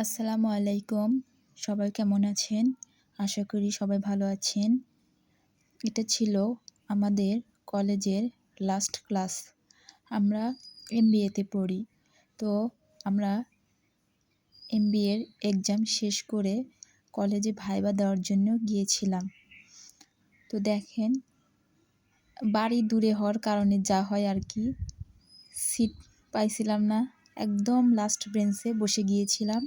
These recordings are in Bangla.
আসসালামু আলাইকুম। সবাই কেমন আছেন? আশা করি সবাই ভালো আছেন। এটা ছিল আমাদের কলেজের লাস্ট ক্লাস আমরা এম এমবিএতে পড়ি। তো আমরা এম এমবিএর এক্সাম শেষ করে কলেজে ভাইবা দেওয়ার জন্য গিয়েছিলাম। তো দেখেন, বাড়ি দূরে হওয়ার কারণে যা হয় আর কি সিট পাইছিলাম না। একদম লাস্ট বেঞ্চে বসে গিয়েছিলাম।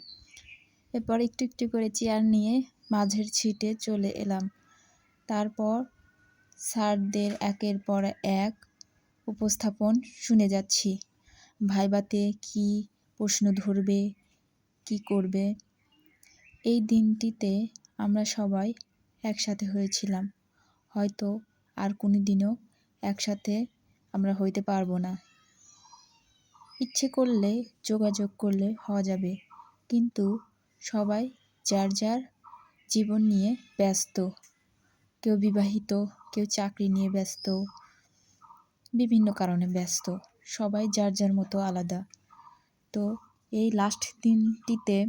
এরপর একটু একটু করে চেয়ার নিয়ে মাঝের ছিটে চলে এলাম। তারপর স্যারদের একের পর এক উপস্থাপন শুনে যাচ্ছি। ভাইবাতে কি প্রশ্ন ধরবে, কি করবে? এই দিনটিতে আমরা সবাই একসাথে হয়েছিলাম। হয়তো আর কোনো দিনও একসাথে আমরা হইতে পারব না। ইচ্ছে করলে যোগাযোগ করলে হওয়া যাবে, কিন্তু সবাই যার যার জীবন নিয়ে ব্যস্ত। কেউ বিবাহিত, কেউ চাকরি নিয়ে ব্যস্ত, বিভিন্ন কারণে ব্যস্ত। সবাই যার যার মতো আলাদা। তো এই লাস্ট দিনটিতে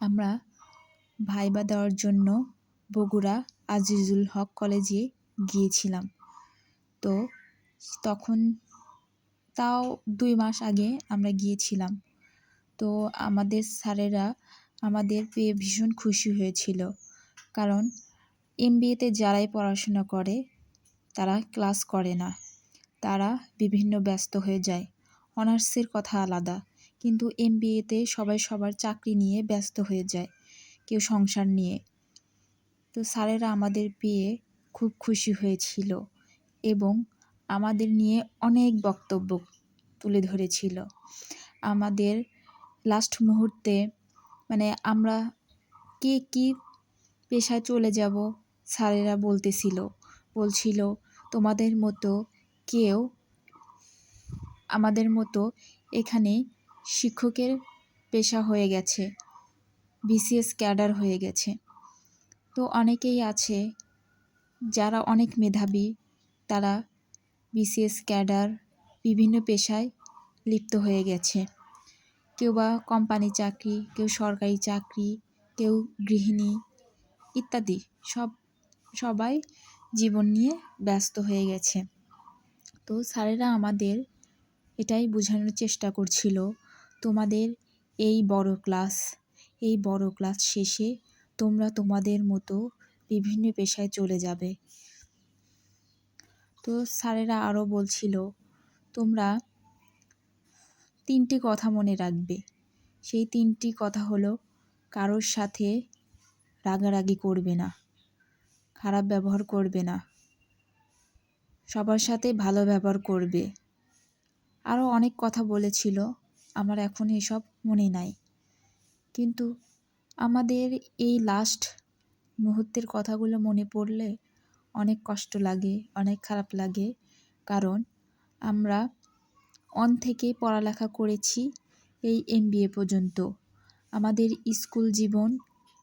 আমরা ভাইবা দেওয়ার জন্য বগুড়া আজিজুল হক কলেজে গিয়েছিলাম। তো তখন তাও দুই মাস আগে আমরা গিয়েছিলাম। তো আমাদের স্যারেরা আমাদের পেয়ে ভীষণ খুশি হয়েছিল। কারণ এম এমবিএতে যারাই পড়াশোনা করে, তারা ক্লাস করে না। তারা বিভিন্ন ব্যস্ত হয়ে যায়। অনার্সের কথা আলাদা। কিন্তু এম এমবিএতে সবাই সবার চাকরি নিয়ে ব্যস্ত হয়ে যায়, কেউ সংসার নিয়ে। তো স্যারেরা আমাদের পেয়ে খুব খুশি হয়েছিল এবং আমাদের নিয়ে অনেক বক্তব্য তুলে ধরেছিল। আমাদের লাস্ট মুহূর্তে মানে আমরা কে কী পেশায় চলে যাব স্যারেরা বলতেছিল, বলছিল, তোমাদের মতো কেউ আমাদের মতো এখানে শিক্ষকের পেশা হয়ে গেছে বিসিএস ক্যাডার হয়ে গেছে। তো অনেকেই আছে যারা অনেক মেধাবী, তারা বিসিএস ক্যাডার বিভিন্ন পেশায় লিপ্ত হয়ে গেছে। কেউ বা কোম্পানি চাকরি, কেউ সরকারি চাকরি, কেউ গৃহিণী ইত্যাদি। সব, সবাই জীবন নিয়ে ব্যস্ত হয়ে গেছে। তো স্যারেরা আমাদের এটাই বোঝানোর চেষ্টা করছিল, তোমাদের এই বড় ক্লাস, এই বড় ক্লাস শেষে তোমরা তোমাদের মতো বিভিন্ন পেশায় চলে যাবে। তো স্যারেরা আরও বলছিল, তোমরা তিনটি কথা মনে রাখবে। সেই তিনটি কথা হলো, কারোর সাথে রাগারাগি করবে না, খারাপ ব্যবহার করবে না, সবার সাথে ভালো ব্যবহার করবে। আরও অনেক কথা বলেছিল, আমার এখন এসব মনে নাই। কিন্তু আমাদের এই লাস্ট মুহূর্তের কথাগুলো মনে পড়লে অনেক কষ্ট লাগে, অনেক খারাপ লাগে। কারণ আমরা অন থেকে পড়ালেখা করেছি এই এমবিএ পর্যন্ত। আমাদের স্কুল জীবন,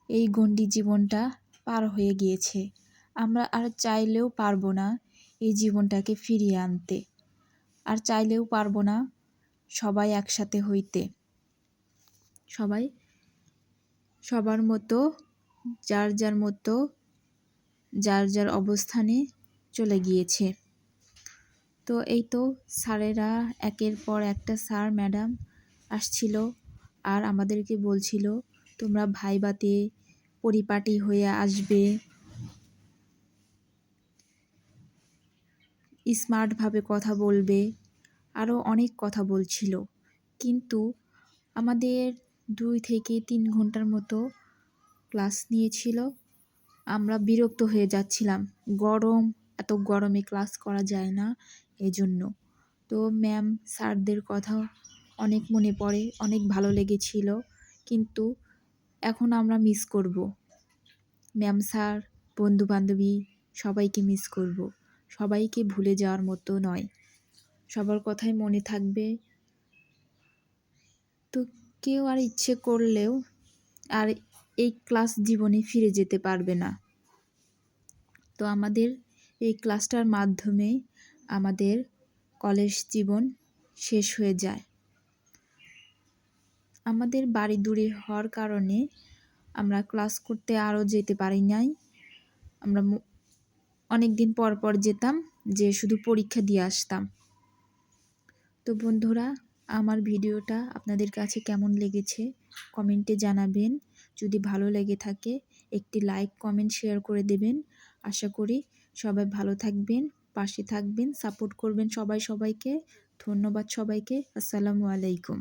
এই গণ্ডি জীবনটা পার হয়ে গিয়েছে। আমরা আর চাইলেও পারব না এই জীবনটাকে ফিরিয়ে আনতে। আর চাইলেও পারব না সবাই একসাথে হইতে। সবাই সবার মতো, যার যার মতো, যার যার অবস্থানে চলে গিয়েছে। তো এই তো স্যারেরা একের পর একটা স্যার, ম্যাডাম আসছিল আর আমাদেরকে বলছিল, তোমরা ভাইবাতে পরিপাটি হয়ে আসবে। স্মার্টভাবে কথা বলবে। আরও অনেক কথা বলছিল। কিন্তু আমাদের দুই থেকে তিন ঘণ্টার মতো ক্লাস নিয়েছিল। আমরা বিরক্ত হয়ে যাচ্ছিলাম। গরম, এত গরমে ক্লাস করা যায় না। এজন্য। তো ম্যাম স্যারদের কথা অনেক মনে পড়ে, অনেক ভালো লেগেছিল, কিন্তু এখন আমরা মিস করব। ম্যাম স্যার, বন্ধুবান্ধবী, সবাইকে মিস করব। সবাইকে ভুলে যাওয়ার মতো নয়। সবার কথাই মনে থাকবে। তো কেউ আর ইচ্ছে করলেও আর এই ক্লাস জীবনে ফিরে যেতে পারবে না। তো আমাদের এই ক্লাসটার মাধ্যমে আমাদের কলেজ জীবন শেষ হয়ে যায়। আমাদের বাড়ি দূরে হওয়ার কারণে আমরা ক্লাস করতে আরও যেতে পারি নাই। আমরা অনেক দিন পর পর যেতাম যে শুধু পরীক্ষা দিয়ে আসতাম। তো বন্ধুরা, আমার ভিডিওটা আপনাদের কাছে কেমন লেগেছে কমেন্টে জানাবেন। যদি ভালো লেগে থাকে, একটি লাইক, কমেন্ট, শেয়ার করে দেবেন। আশা করি সবাই ভালো থাকবেন। পাশে থাকবেন সাপোর্ট করবেন সবাই সবাইকে। ধন্যবাদ সবাইকে। আসসালামু আলাইকুম।